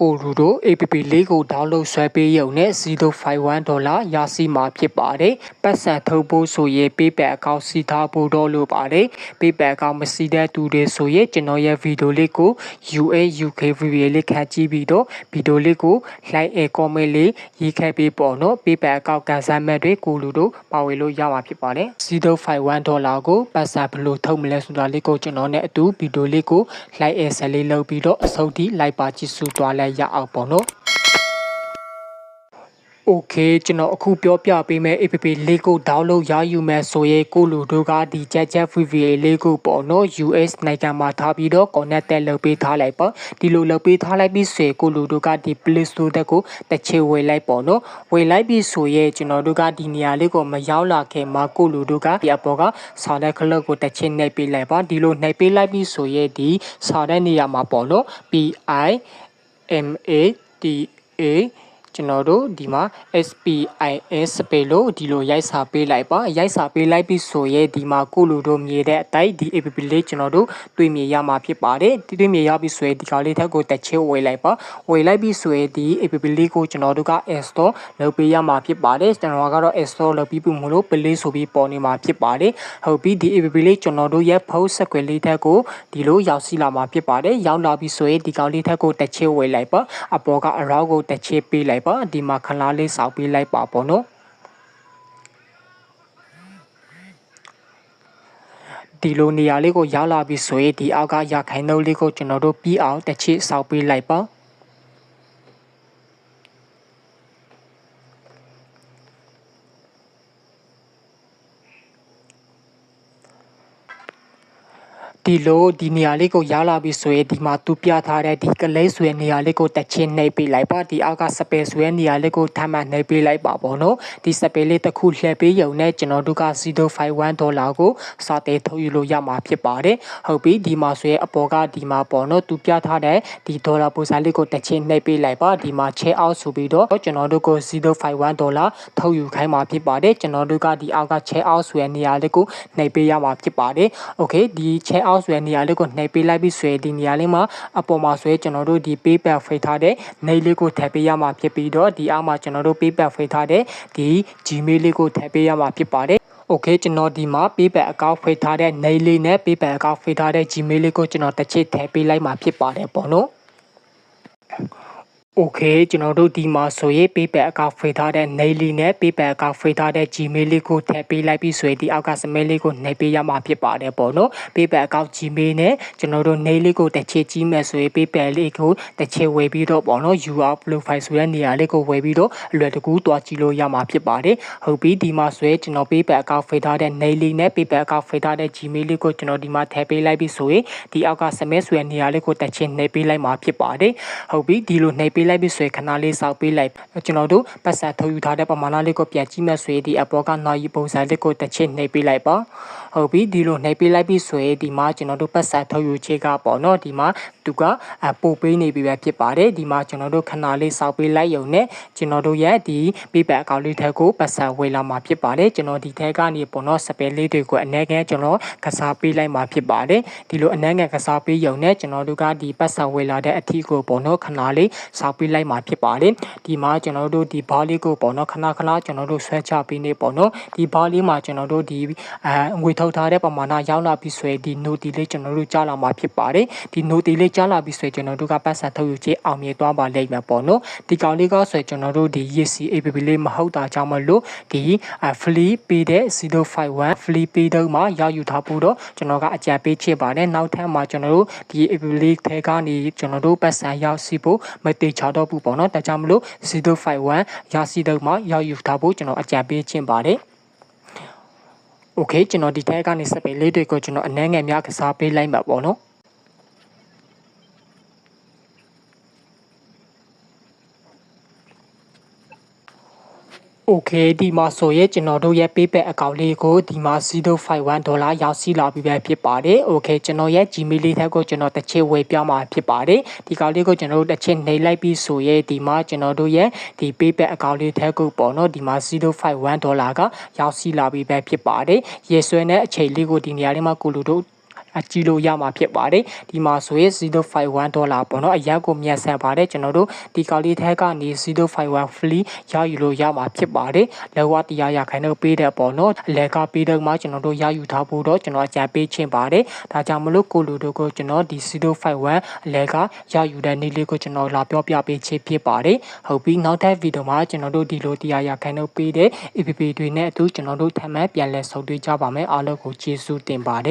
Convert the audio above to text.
ကိုရူတို့ APP လေးကို download ဆွဲပေးရုံနဲ့051ဒေါ်လာရရှိမှာဖြစ်ပါတယ်။ပတ်စံထုတ်ဖို့ဆိုရင် PayPal အကောင့်စီထားဖို့တော့လိုပါတယ်။ PayPal အကောင့်မရှိတဲ့သူတွေဆိုရင်ကျွန်တော်ရဲ့ဗီဒီယိုလေးကို UA UK video လေးခန့်ကြည့်ပြီးတော့ဗီဒီယိုလေးကို like and comment လေးရေးခဲ့ပေးပေါ့နော်။ PayPal အကောင့်ကန်ဆယ်မဲ့တွေကိုလူတို့ပါဝင်လို့ရမှာဖြစ်ပါတယ်။051ဒေါ်လာကိုပတ်စံဘယ်လိုထုတ်မလဲဆိုတာလေးကိုကျွန်တော်နဲ့အတူဗီဒီယိုလေးကို like and ဆက်လေးလုပ်ပြီးတော့အဆုံးထိ like ပါကြည့်စုသွားလရအောင်ပေါ့နော်โอเคကျွန်တော်အခုပြောပြပေးမယ် app လေးကို download ရယူမယ်ဆိုရင်ကိုလူတို့ကဒီ chat chat VVA လေးကိုပေါ့နော် US နိုင်ငံမှာထားပြီးတော့ connect လုပ်ပေးထားလိုက်ပါဒီလိုလုပ်ပေးထားလိုက်ပြီးဆိုရင်ကိုလူတို့ကဒီ Play Store တက်ကိုတစ်ချေဝယ်လိုက်ပေါ့နော်ဝယ်လိုက်ပြီးဆိုရင်ကျွန်တော်တို့ကဒီနေရာလေးကိုမရောက်လာခင်မှာကိုလူတို့ကဒီအပေါ်ကစာတဲ့ club ကိုတစ်ချေနှိပ်ပေးလိုက်ပါဒီလိုနှိပ်ပေးလိုက်ပြီးဆိုရင်ဒီစာတဲ့နေရာမှာပေါ့နော် PI M A T A ကျွန်တော်တို့ဒီမှာ SPIS စပယ်လို့ဒီလိုရိုက်စာပေးလိုက်ပါရိုက်စာပေးလိုက်ပြီးဆိုရဲဒီမှာကိုလူတို့မြည်တဲ့အတိုင်းဒီ app လေးကျွန်တော်တို့တွေ့မြင်ရမှာဖြစ်ပါတယ်ဒီတွေ့မြင်ရပြီးဆိုရဲဒီကောင်လေးထက်ကိုတက်ချေဝေလိုက်ပါဝေလိုက်ပြီးဆိုရဲဒီ app လေးကိုကျွန်တော်တို့က install လုပ်ပေးရမှာဖြစ်ပါတယ်ကျွန်တော်ကတော့ install လုပ်ပြီးပြီမလို့ play ဆိုပြီးပေါ်နေမှာဖြစ်ပါတယ်ဟုတ်ပြီဒီ app လေးကျွန်တော်တို့ရဲ့ post ဆက်ကွယ်လေးထက်ကိုဒီလိုရောက်စီလာမှာဖြစ်ပါတယ်ရောက်လာပြီးဆိုရဲဒီကောင်လေးထက်ကိုတက်ချေဝေလိုက်ပါအပေါ်ကအရောကိုတက်ချေပေးလိုက်ပါဒီမှာခလားလေးစောက်ပေးလိုက်ပါပေါ့နော်ဒီလိုနေရာလေးကိုရောက်လာပြီဆိုရင်ဒီအောက်ကရခိုင်နှုတ်လေးကိုကျွန်တော်တို့ပြီးအောင်တစ်ချိစောက်ပေးလိုက်ပါ ဒီလိုဒီနေရာလေးကိုရောက်လာပြီဆိုရင်ဒီမှာသူပြထားတဲ့ဒီကလေးဆွေနေရာလေးကိုတစ်ချင်းနှိပ်ပေးလိုက်ပါဒီအောက်ကစပယ်ဆွေနေရာလေးကိုထပ်မံနှိပ်ပေးလိုက်ပါပေါ့နော်ဒီစပယ်လေးတစ်ခုလှည့်ပေးရုံနဲ့ကျွန်တော်တို့က0.51ဒေါ်လာကိုစတဲ့ထုတ်ယူလို့ရမှာဖြစ်ပါတယ်ဟုတ်ပြီဒီမှာဆိုရင်အပေါ်ကဒီမှာပေါ့နော်သူပြထားတဲ့ဒီဒေါ်လာပိုစာလေးကိုတစ်ချင်းနှိပ်ပေးလိုက်ပါဒီမှာ check out ဆိုပြီးတော့ကျွန်တော်တို့ကို0.51ဒေါ်လာထုတ်ယူခိုင်းမှာဖြစ်ပါတယ်ကျွန်တော်တို့ကဒီအောက်က check out ဆိုတဲ့နေရာလေးကိုနှိပ်ပေးရမှာဖြစ်ပါတယ် okay ဒီ check out ဒီ share out ဆွဲနေရာလေးကိုနှိပ်ပေးလိုက်ပြီးဆွဲဒီနေရာလေးမှာအပေါ်မှာဆွဲကျွန်တော်တို့ဒီ PayPal ဖိတ်ထားတဲ့နေလေးကိုထည့်ပေးရမှာဖြစ်ပြီးတော့ဒီအောက်မှာကျွန်တော်တို့ PayPal ဖိတ်ထားတဲ့ဒီ Gmail လေးကိုထည့်ပေးရမှာဖြစ်ပါတယ်โอเคကျွန်တော်ဒီမှာ PayPal အကောင့်ဖိတ်ထားတဲ့ nail လေးနဲ့ PayPal အကောင့်ဖိတ်ထားတဲ့ Gmail လေးကိုကျွန်တော်တစ်ချက်ထည့်ပေးလိုက်မှာဖြစ်ပါတယ်ပေါ့နော် โอเคကျွန်တော်တို့ဒီမှာဆိုရင် PayPal အကောင့်ဖိထားတဲ့ Naily နဲ့ PayPal အကောင့်ဖိထားတဲ့ Gmail လေးကိုထည့်ပေးလိုက်ပြီးဆိုရင်ဒီအောက်က Smail လေးကိုနှိပ်ပေးရမှာဖြစ်ပါတယ်ပေါ့နော် PayPal အကောင့် Gmail နဲ့ကျွန်တော်တို့ Naily ကိုတစ်ချက်ကြီးမယ်ဆိုရင် PayPal လေးကိုတစ်ချက်ဝယ်ပြီးတော့ပေါ့နော် UR profile ဆိုတဲ့နေရာလေးကိုဝယ်ပြီးတော့အလွယ်တကူတွားကြည့်လို့ရမှာဖြစ်ပါတယ်ဟုတ်ပြီဒီမှာဆိုရင်ကျွန်တော် PayPal အကောင့်ဖိထားတဲ့ Naily နဲ့ PayPal အကောင့်ဖိထားတဲ့ Gmail လေးကိုကျွန်တော်ဒီမှာထည့်ပေးလိုက်ပြီးဆိုရင်ဒီအောက်က Smail ဆိုတဲ့နေရာလေးကိုတစ်ချက်နှိပ်ပေးလိုက်မှာဖြစ်ပါတယ်ဟုတ်ပြီဒီလိုနှိပ် ပေးလိုက်ပြီးဆိုရင်ခဏလေးစောက်ပေးလိုက်ကျွန်တော်တို့ပတ်စံထုတ်ယူထားတဲ့ပမာဏလေးကိုပြန်ကြည့်မှဆိုရင်ဒီအပေါ်ကနောက်ရီပုံစံလေးကိုတစ်ချက်နှိပ်ပေးလိုက်ပါ ဟုတ်ပြီဒီလိုနှိပ်ပေးလိုက်ပြီးဆိုရင်ဒီမှာကျွန်တော်တို့ပတ်စံထုတ်ယူချေကပေါ့နော်ဒီမှာသူကပို့ပေးနေပြီပဲဖြစ်ပါတယ်ဒီမှာကျွန်တော်တို့ခဏလေးစောက်ပေးလိုက်ရုံနဲ့ကျွန်တော်တို့ရဲ့ဒီ paper အကောင့်လေးထက်ကိုပတ်စံဝေလာမှာဖြစ်ပါတယ်ကျွန်တော်ဒီထဲကနေပေါ့နော်စပယ်လေးတွေကိုအနည်းငယ်ကျွန်တော်ကစားပေးလိုက်မှာဖြစ်ပါတယ်ဒီလိုအနည်းငယ်ကစားပေးရုံနဲ့ကျွန်တော်တို့ကဒီပတ်စံဝေလာတဲ့အထီးကိုပေါ့နော်ခဏလေးစောက်ပေးလိုက်မှာဖြစ်ပါတယ်ဒီမှာကျွန်တော်တို့ဒီဘားလေးကိုပေါ့နော်ခဏခဏကျွန်တော်တို့ဆွဲချပေးနေပေါ့နော်ဒီဘားလေးမှာကျွန်တော်တို့ဒီအဲငွေထုတ်ထားတဲ့ပမာဏရောက်လာပြီဆိုရင်ဒီ note လေးကျွန်တော်တို့ကြားလာမှာဖြစ်ပါတယ်ဒီ note လေးကြားလာပြီဆိုရင်ကျွန်တော်တို့ကပတ်စံထုတ်ယူချေအောင်မြင်သွားပါလိမ့်မယ်ပေါ့နော်ဒီကောင်လေးကဆိုရင်ကျွန်တော်တို့ဒီ EC APP လေးမဟုတ်တာကြောင့်မလို့ဒီ free ပေးတဲ့051 free ပေးတော့မှရယူထားဖို့တော့ကျွန်တော်ကအကြံပေးချင်ပါတယ်နောက်ထပ်မှာကျွန်တော်တို့ဒီ APP လေးထဲကနေကျွန်တော်တို့ပတ်စံရောက်စီဖို့မတေချတော့ဘူးပေါ့နော်ဒါကြောင့်မလို့051ရစီတော့မှရောက်ယူထားဖို့ကျွန်တော်အကြံပေးချင်ပါတယ် โอเคကျွန်တော်ဒီထဲကနေစပယ်လေးတွေကိုကျွန်တော်အနှဲငယ်များကစားပေးလိုက်မှာပေါ့နော် Okay ဒီမှာဆိုရင်ကျွန်တော်တို့ရဲ့ PayPal အကောင့်လေးကိုဒီမှာ051ဒေါ်လာရောက်ရှိလာပြီပဲဖြစ်ပါတယ်။ Okay ကျွန်တော်ရဲ့ Gmail လေးထက်ကိုကျွန်တော်တစ်ချစ်ဝယ်ပြောင်းมาဖြစ်ပါတယ်။ဒီကောင်လေးကိုကျွန်တော်တို့တစ်ချစ်နှိပ်လိုက်ပြီးဆိုရင်ဒီမှာကျွန်တော်တို့ရဲ့ဒီ PayPal အကောင့်လေးထက်ကိုပေါ့နော်ဒီမှာ051ဒေါ်လာကရောက်ရှိလာပြီပဲဖြစ်ပါတယ်။ရေဆွဲတဲ့အချိန်လေးကိုဒီနေရာလေးမှာကိုလူတို့ ကြည့်လို့ရမှာဖြစ်ပါတယ်ဒီမှာဆိုရင်051ဒေါ်လာပေါ့နော်အရက်ကိုမြတ်ဆန်ပါတယ်ကျွန်တော်တို့ဒီကောက်လေးထက်ကနေ051 free ရယူလို့ရမှာဖြစ်ပါတယ်လောကတရားရခိုင်တော့ပေးတဲ့ပေါ့နော်အလဲကပေးတော့မှကျွန်တော်တို့ရယူထားဖို့တော့ကျွန်တော်အကြံပေးချင်ပါတယ်ဒါကြောင့်မလို့ကိုလူတို့ကိုကျွန်တော်ဒီ051အလဲကရယူတဲ့နေ့လေးကိုကျွန်တော်လာပြောပြပေးချင်ဖြစ်ပါတယ်ဟုတ်ပြီနောက်ထပ်ဗီဒီယိုမှာကျွန်တော်တို့ဒီလိုတရားရခိုင်တော့ပေးတဲ့ APP တွေနဲ့အတူကျွန်တော်တို့ထပ်မံပြန်လည်ဆုံတွေ့ကြပါမယ်အားလုံးကိုကျေးဇူးတင်ပါတယ်